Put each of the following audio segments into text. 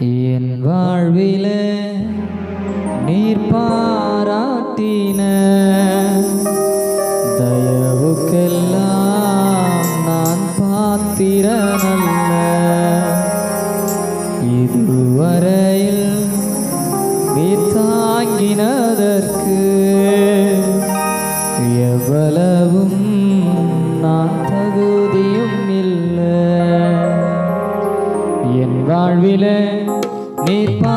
என் வாழ்வில நீர் பாராட்டின தயவுக்கெல்லாம் நான் பாத்திரனல்ல. வாழ்விலே நீ பா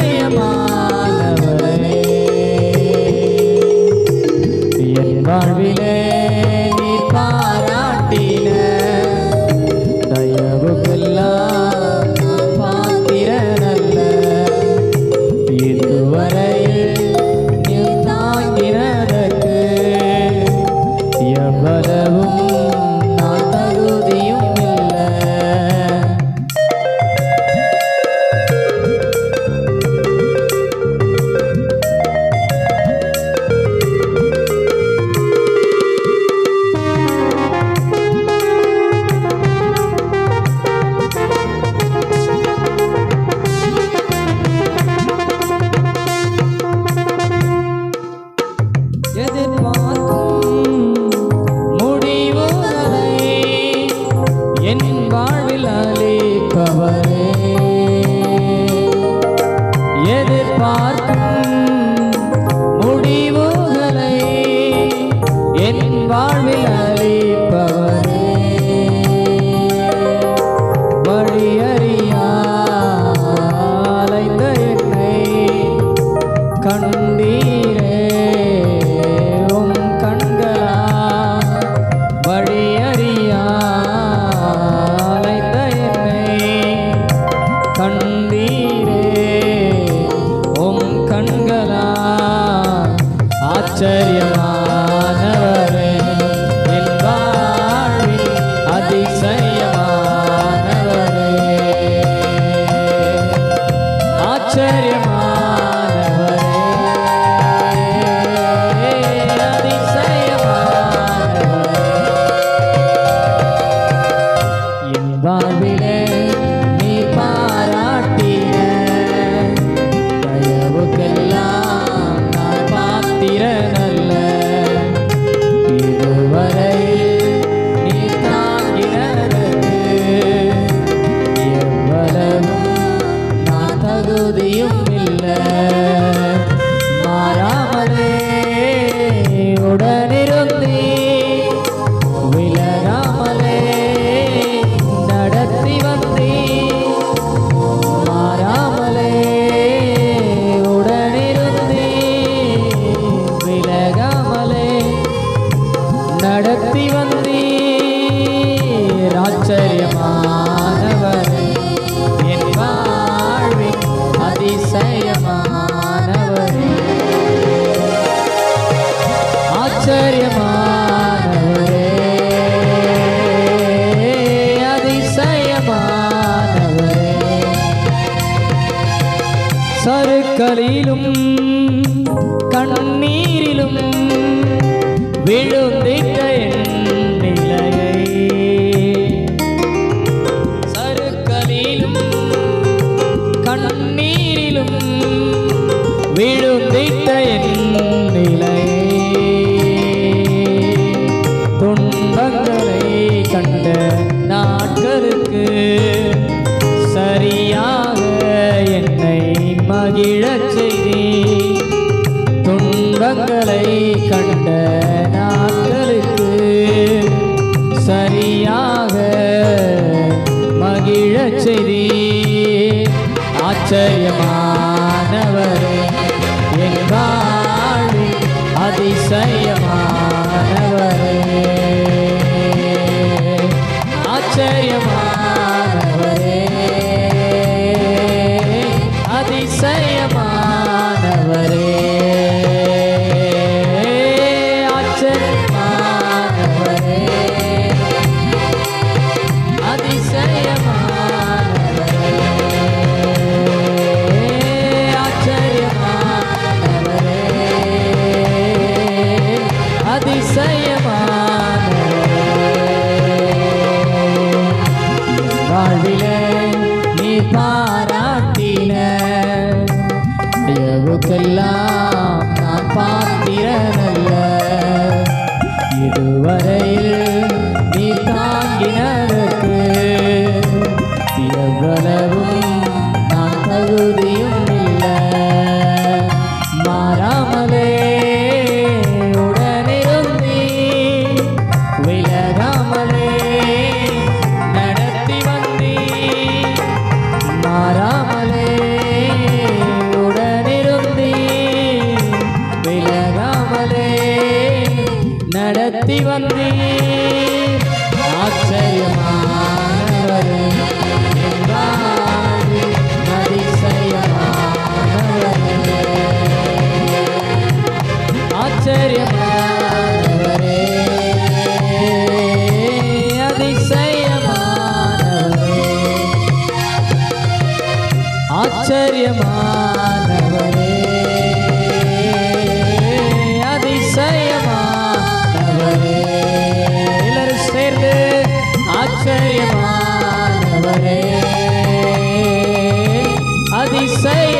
உடனிருந்தே. விலகாமலே நடத்தி வந்தே. மாறாமலே உடனிருந்தே. விலகாமலே நடத்தி வந்தே. ஆச்சரியமா ஆச்சரியமானவரே. அதிசயமானவரே. சருக்களிலும் கண்ணீரிலும் விழுந்திட்ட என் நிலையை சருக்களிலும் கண்ணீரிலும் விழுந்திட்ட நிலை அற்புதங்களை கண்ட நாட்களுக்கு சரியாக மகிழச் செய்தி. ஆச்சரியமானவரே என் வாழ்வில் அதிசயமானவரே. ஆச்சரியமானவரே அதிசயமானவரே ஆச்சரியமானவரே. அதிசயமானவரே. எல்லாரும் சேர்ந்து ஆச்சரியமானவரே. அதிசய